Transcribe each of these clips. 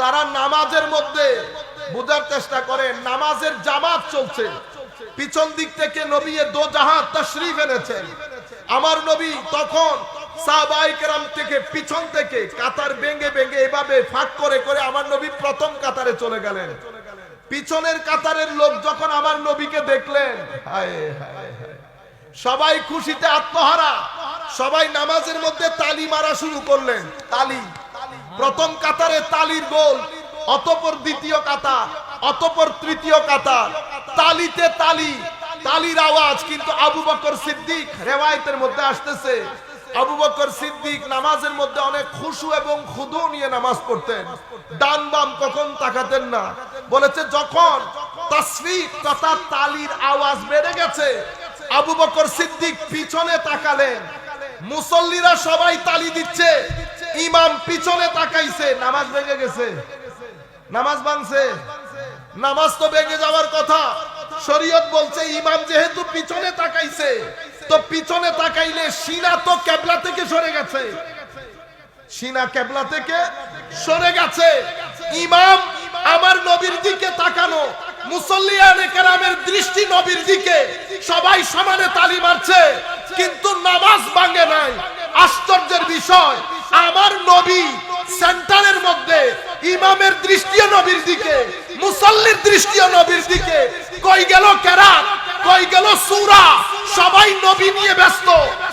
তারা নামাজের মধ্যে বোঝার চেষ্টা করে, নামাজের জামাত চলছে। পিছন দিক থেকে নবী দো জাহাজ তশরিফ এনেছেন। আমার নবী তখন করে আমার নবী প্রথম কাতারে চলে গেলেন। পিছনের কাতারের লোক যখন আমার নবীকে দেখলেন সবাই খুশিতে আত্মহারা। সবাই নামাজের মধ্যে তালি মারা শুরু করলেন। তালি প্রথম কাতারে তালির গোল, অতপর দ্বিতীয় কাতার, অতপর তৃতীয় কাতার। তালিতে তালি, তালির আওয়াজ কিন্তু আবু বকর সিদ্দিক রেওয়ায়তের মধ্যে আসতেছে। আবু বকর সিদ্দিক নামাজের মধ্যে অনেক খুশু এবং খুদু নিয়ে নামাজ পড়তেন। ডান বাম কখন তাকাতেন না। বলেছে, যখন তাসফিক তথা তালির আওয়াজ বেড়ে গেছে, আবু বকর সিদ্দিক পিছনে তাকালেন। মুসল্লিরা সবাই তালি দিচ্ছে। ইমাম পিছনে তাকাইছে, নামাজ ভেঙে গেছে। নামাজ ভাঙছে। নামাজ তো ভেঙে যাওয়ার কথা। শরীয়ত বলছে, ইমাম যেহেতু পিছনে তাকাইছে, তো পিছনে তাকাইলে সিনা তো কেবলা থেকে সরে গেছে। সিনা কেবলা থেকে সরে গেছে। ইমাম আমার নবীর দিকে তাকানো মুসল্লিয়ানে কেরামের দৃষ্টি নবীর দিকে। সবাই সমানে তালি মারছে, কিন্তু নামাজ ভাঙে নাই। আশ্চর্যের বিষয় আমার নবী সেন্টারের মধ্যে, ইমামের দৃষ্টিও নবীর দিকে, মুসল্লির দৃষ্টিও নবীর দিকে। কই গেল কেরাত? কই গেল সুরা? সবাই নবী নিয়ে ব্যস্ত।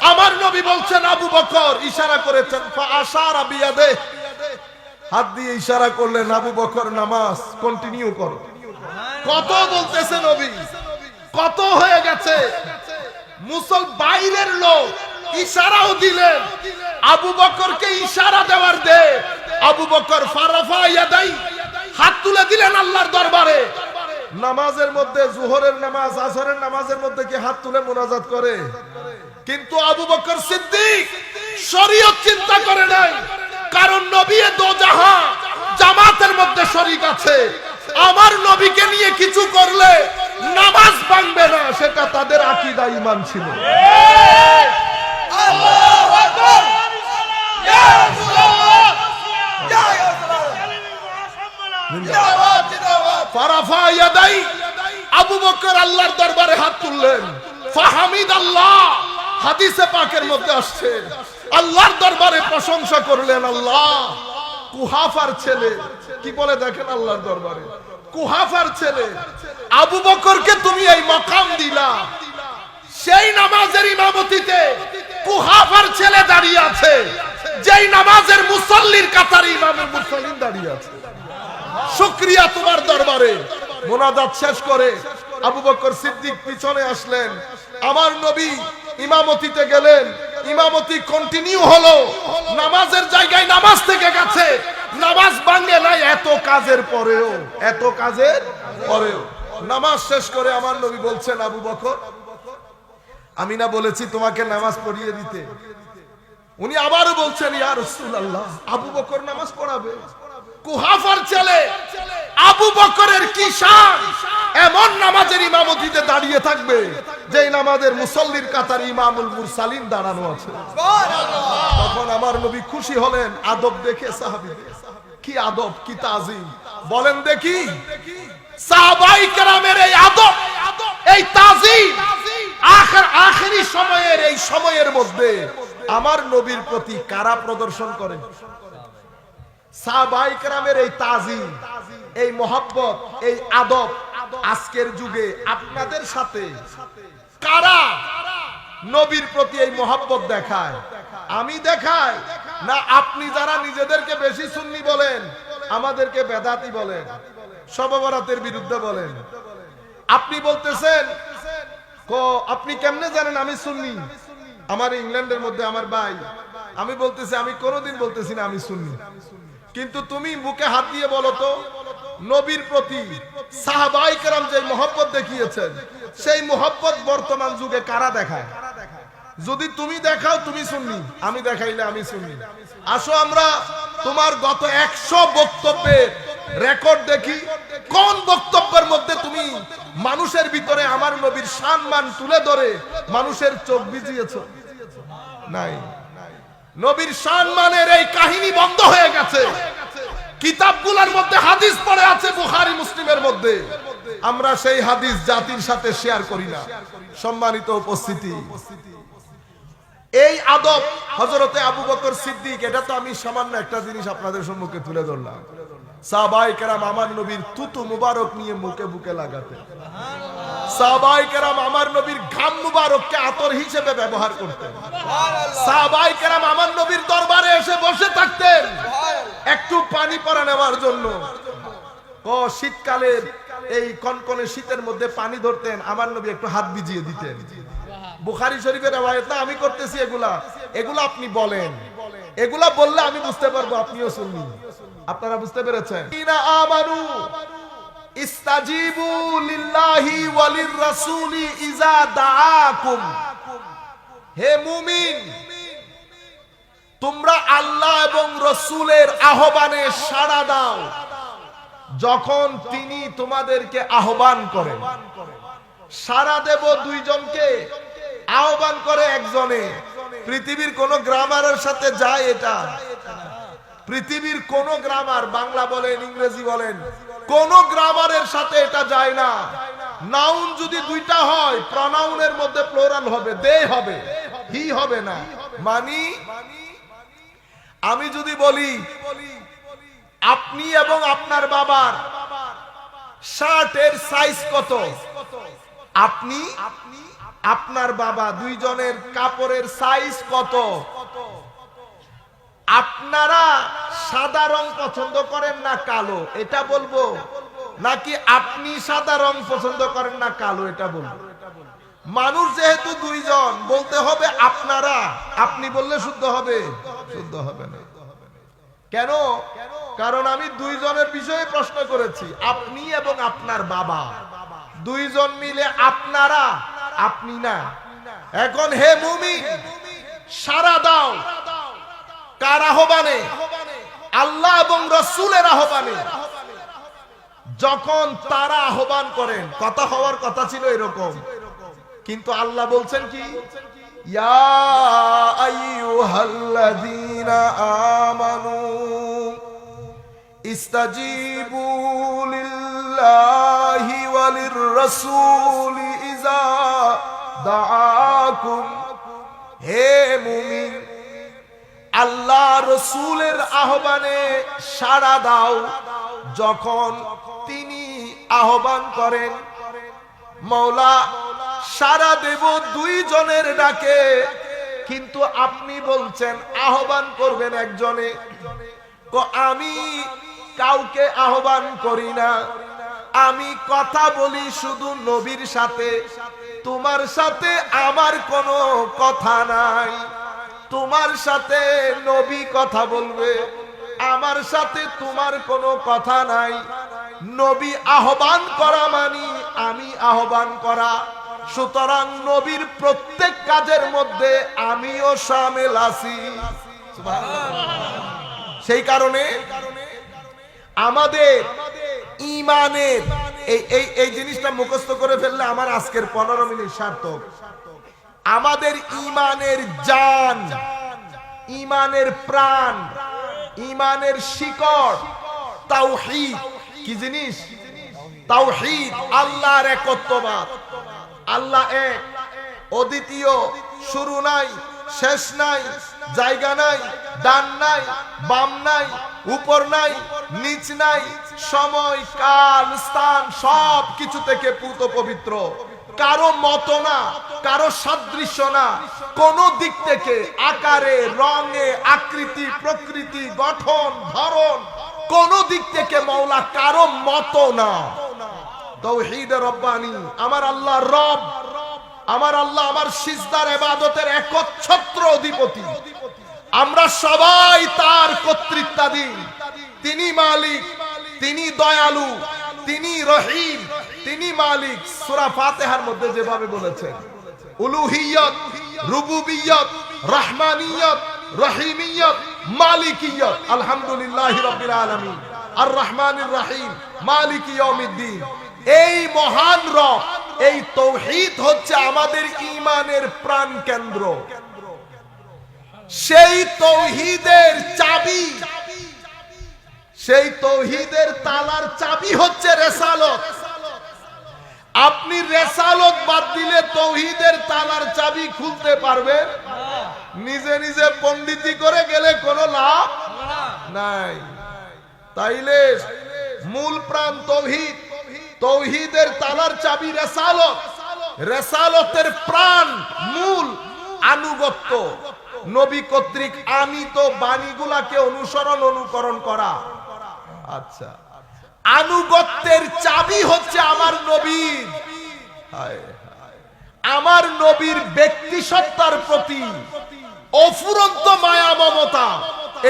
আমার নবী বলছেন, আবু বকর, ইশারা করেছেন আশারা বিয়াদে। হাত দিয়ে ইশারা করলেন, আবু বকর, নামাজ কন্টিনিউ করো। কত বলতেছে নবী? কত হয়ে গেছে? মুসল বাইরের লোক ইশারাও দিলেন। আবু বকরকে ইশারা দেওয়ার দে। আবু বকর ফারাফা ইয়াদাই হাত তুলে দিলেন আল্লাহর দরবারে। নামাজের মধ্যে জোহরের নামাজ আসরের নামাজের মধ্যে কি হাত তুলে মোনাজাত করে? কিন্তু আবু বকর সিদ্দিক শরীয়ত চিন্তা করে নাই। কারণ নবী দোজাহা জামাতের মধ্যে শরীক আছে। আমার নবীকে নিয়ে কিছু করলে নামাজ ভাঙবে না, সেটা তাদের আকীদা, ঈমান ছিল। আবু বকর আল্লাহর দরবারে হাত তুললেন। ফাহামিদ আল্লাহ, হাদিসে পাকের মধ্যে আসছে। আল্লাহর দরবারে প্রশংসা করলেন আল্লাহ। কুহাফার ছেলে, কি বলে দেখেন আল্লাহর দরবারে? কুহাফার ছেলে, আবু বকরকে তুমি এই মকাম দিলা। সেই নামাজের ইমামতিতে কুহাফার ছেলে দাঁড়িয়ে আছে। যেই নামাজের মুসল্লির কাতারে ইমামের মুসল্লিন দাঁড়িয়ে আছে। শুক্রিয়া তোমার দরবারে। মোনাজাত শেষ করে আবু বকর সিদ্দিক পিছনে আসলেন। আমার নবী ইমামতিতে গেলেন। ইমামতি কন্টিনিউ হলো। নামাজের জায়গায় নামাজ থেকে গেছে। নামাজ ভাঙে নাই এত কাজের পরেও। এত কাজের পরেও। নামাজ শেষ করে আমার নবী বলছেন, আবু বকর, আমি না বলেছি তোমাকে নামাজ পড়িয়ে দিতে। উনি আবারও বলছেন, ইয়া রাসূলুল্লাহ, আবু বকর নামাজ পড়াবে। কুহাফার ছেলে আবু বকরের কি এমন নামাজের ইমামতিতে দাঁড়িয়ে থাকবে, যেই নামাজের মুসল্লির কাতার ইমামুল মুরসালিন দাঁড়ানো আছে। তখন আমার নবী খুশি হলেন, আদব দেখে সাহাবীদের কি আদব, কি তাজিম? বলেন দেখি, সাহাবাই কেরামের এই আদব, এই তাজিম, আখের, আখেরি সময়ের, এই সময়ের মধ্যে আমার নবীর প্রতি কারা প্রদর্শন করে? আমি দেখাই? না আপনি যারা নিজেদেরকে বেশি সুন্নি বলেন, আমাদেরকে বেদাতি বলেন, সববরাতের বিরুদ্ধে বলেন। আপনি বলতেছেন আপনি কেমনে জানেন আমি সুন্নি? আমার ইংল্যান্ডের মধ্যে আমার ভাই, আমি বলতেছি, আমি কোনোদিন বলতেছি না আমি সুন্নি। কিন্তু তুমি মুখে হাত দিয়ে বলো তো, নবীর প্রতি সাহাবাই কেরাম যে মোহব্বত দেখিয়েছেন, সেই মোহব্বত বর্তমান যুগে কারা দেখায়? যদি তুমি দেখাও, তুমি শুননি আমি দেখাইলে আমি শুনি আসো আমরা তোমার গত একশো বক্তব্যের রেকর্ড দেখি। কোন বক্তব্যের মধ্যে তুমি মানুষের ভিতরে আমার নবীর সম্মান তুলে ধরে মানুষের চোখ ভিজিয়েছ? নাই। নবীর সম্মানের এই কাহিনী বন্ধ হয়ে গেছে। কিতাবগুলোর মধ্যে হাদিস পড়ে আছে বুখারী, মুসলিমের মধ্যে। আমরা সেই হাদিস জাতির সাথে শেয়ার করি না। সম্মানিত উপস্থিতি। এই আদব হজরতে আবু বকর সিদ্দিক, এটা তো আমি সামান্য একটা জিনিস আপনাদের সম্মুখে তুলে ধরলাম। সাহাবাই কেরাম আমার নবীর তুতু মুবারক নিয়ে মুখে বুকে লাগাতে সাহাবাই কেরাম আমার নবীর ঘাম মুবারককে আতর হিসেবে ব্যবহার করতেন। সাহাবাই কেরাম আমার নবীর দরবারে এসে বসে থাকতেন। একটু পানি পরা নেওয়ার জন্য। ও শীতকালের এই কনকনে শীতের মধ্যে পানি ধরতেন আমার নবী একটু হাত ভিজিয়ে দিতেন। বুখারি শরীফের রেওয়ায়ত আমি করতেছি এগুলা। এগুলা আপনি বলেন। এগুলা বললে আমি বুঝতে পারব আপনিও শুননি আপনারা বুঝতে পেরেছেন? আমানু তোমরা আল্লাহ এবং রসুলের আহ্বানে সাড়া দাও যখন তিনি তোমাদেরকে আহ্বান করেন। সাড়া দেব দুইজনকে, আহ্বান করে একজনে, পৃথিবীর কোন গ্রামারের সাথে যায় এটা। পৃথিবীর কোন গ্রামার, বাংলা বলেন, ইংরেজি বলেন কোন গ্রামারের সাথে এটা যায় না। নাউন যদি দুইটা হয় প্রনাউনের মধ্যে প্লোরাল হবে দে হবে হি হবে না। মানি, আমি যদি বলি, আপনি এবং আপনার বাবার শার্টের সাইজ কত? আপনি, আপনার বাবা, দুইজনের কাপড়ের সাইজ কত? আপনারা সাদা রং পছন্দ করেন না কালো? এটা বলব। নাকি আপনি সাদা রং পছন্দ করেন না কালো? এটা বলব। মানুষ যেহেতু দুইজন, বলতে হবে আপনারা। আপনি বললে শুদ্ধ হবে। শুদ্ধ হবে না। কেন? কারণ আমি দুইজনের বিষয়ে প্রশ্ন করেছি। আপনি এবং আপনার বাবা। দুইজন মিলে আপনারা, আপনি না। এখন হে মুমি সারা দাও। কার আহ্বানে? আল্লাহ এবং রসুলের আহ্বানে। যখন তারা আহ্বান করেন, কথা হওয়ার কথা ছিল এরকম। কিন্তু আল্লাহ বলছেন কি? আমানু ইস্তাজিবু লিল্লাহি ওয়ালির রাসূলি হে মুমিন আল্লাহ রসুলের আহ্বানে সাড়া দাও। যখন তিনি আহ্বান করেন, মৌলা সারা দেব দুইজনের ডাকে। কিন্তু আপনি বলছেন, আহ্বান করবেন একজনে। আমি কাউকে আহ্বান করি না। আমি কথা বলি শুধু নবীর সাথে। তোমার সাথে আমার কোনো কথা নাই। তোমার সাথে নবী কথা বলবে। আমার সাথে তোমার কোনো কথা নাই। নবী আহ্বান করা মানি, আমি আহ্বান করা। সুতরাং নবীর প্রত্যেক কাজের মধ্যে আমিও সামিল আছি। সেই কারণে আমাদের ইমানের এই এই জিনিসটা মুখস্থ করে ফেললে আমার আজকের পনেরো মিনিট সার্থক। আমাদের ইমানের জান, ইমানের প্রাণ, ইমানের শিকড়, তাওহীদ। কি জিনিস? তাওহীদ, আল্লাহর একত্ববাদ। আল্লাহ এক, অদ্বিতীয়, শুরু নাই, শেষ নাই, জায়গা নাই, ডান নাই, বাম নাই, উপর নাই, নিচ নাই, সময়, কাল, স্থান সব কিছু থেকে পুত পবিত্র। কারও মত না, কারও সাদৃশ্য না। কোন দিক থেকে আকারে, রঙে, আকৃতি, প্রকৃতি, গঠন, ধরন, কোন দিক থেকে মৌলা কারও মত না। তৌহিদ রব্বানি, আমার আল্লাহ রব, আমার আল্লাহ আমার সিজদার এবাদতের একচ্ছত্র অধিপতি। আমরা সবাই তার কর্তৃত্বাধীন। তিনি মালিক, তিনি দয়ালু, তিনি রহিম। তিনি মালিক সূরা ফাতিহার মধ্যে যেভাবে বলেছেন। উলুহিয়ত, রুবুবিয়ত, রহমানিয়ত, রহিমিয়ত, মালিকিয়ত। আলহামদুলিল্লাহ রাব্বিল আলামিন। আর রহমানির রহিম। মালিক ইয়াউমিদ্দিন। এই মহান রব, এই তৌহিদ হচ্ছে আমাদের ইমানের প্রাণ কেন্দ্র। সেই তৌহিদের চাবি, সেই তৌহিদের তালার চাবি হচ্ছে রেসালত। রেসালত বাদ দিলে তৌহিদের তালার চাবি খুলতে পারবেন নিজে নিজে পণ্ডিতি করে গেলে কোনো লাভ নাই। তাইলে মূল প্রাণ তৌহিদ। তৌহিদের তালার চাবি রেসালত। রেসালতের প্রাণ মূল আনুগত্য। নবী কর্তৃক আমি তো বাণীগুলাকে অনুসরণ, অনুকরণ করা। আচ্ছা। আনুগত্যের চাবি হচ্ছে আমার নবীর। আমার নবীর ব্যক্তি সত্তার প্রতি অফুরন্ত মায়া, মমতা,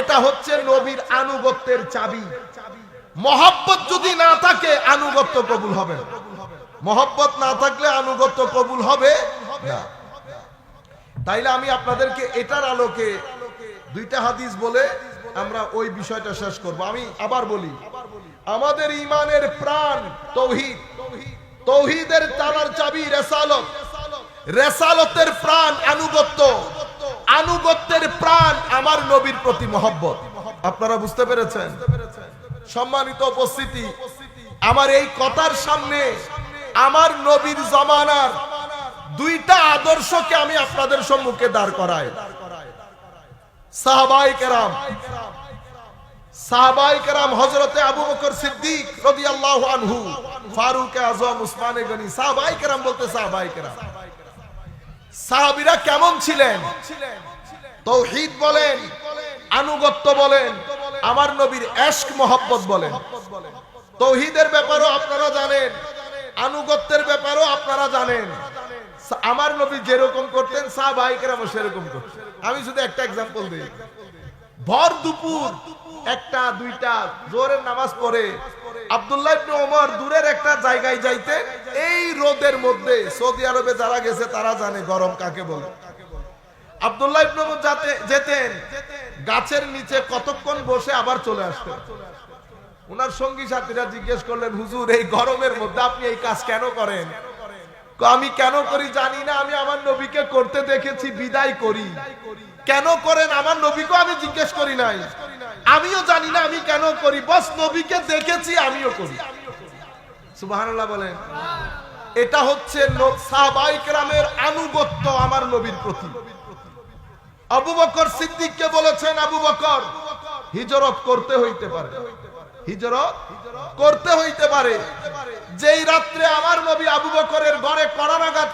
এটা হচ্ছে নবীর আনুগত্যের চাবি। মহাব্বত যদি না থাকে, আনুগত্য কবুল হবে মহব্বত না থাকলে আনুগত্য কবুল হবে না। তাইলে আমি আপনাদেরকে এটার আলোকে দুইটা হাদিস বলে আমরা ওই বিষয়টা শেষ করব। আমি আবার বলি, আমাদের ইমানের প্রাণ তৌহিদ। তৌহিদের তালার চাবি রেসালত। রেসালতের প্রাণ আনুগত্য। আনুগত্যের প্রাণ আমার নবীর প্রতি মহব্বত। আপনারা বুঝতে পেরেছেন? সম্মানিত উপস্থিতি, আমার এই কথার সামনে আমার নবীর জমানার দুইটা আদর্শকে আমি আপনাদের সম্মুখে দাঁড় করাই। সাহাবাই কেরাম আবু সিদ্দিক কেমন ছিলেন? তৌহিদ বলেন, আনুগত্য বলেন, আমার নবীর এশক বলেন। তৌহিদের ব্যাপারও আপনারা জানেন, আনুগত্যের ব্যাপারও আপনারা জানেন। আমার নবী যেরকম করতেন সাহাবাহিকেরামও সেরকম করতেন। আমি শুধু একটা এক্সাম্পল দিই। ভর দুপুর একটা, দুইটা জোরের নামাজ পড়ে। এই গাছের নিচে কতক্ষণ বসে আবার চলে আসতেন। সঙ্গী সাথীরা জিজ্ঞেস করলেন, হুজুর, এই গরমের মধ্যে আপনি এই কাজ কেন করেন? আমি কেন করি জানি না, আমি আমার নবীকে করতে দেখেছি, বিদায় করি। কেন করেন? আমার নবীকে আমি জিজ্ঞেস করি নাই। আমিও জানি না আমি কেন করি। বস নবীকে দেখেছি, আমিও করি। সুবহানাল্লাহ বলেন। এটা হচ্ছে সাহাবাইকরামের আনুগত্য আমার নবীর প্রতি। আবু বকর সিদ্দিককে বলেছেন, আবু বকর, হিজরত করতে হইতে পারে। হিজরত করতে হইতে পারে। যেই রাত্রে আমার নবী আবু বকরের ঘরে করানাঘাত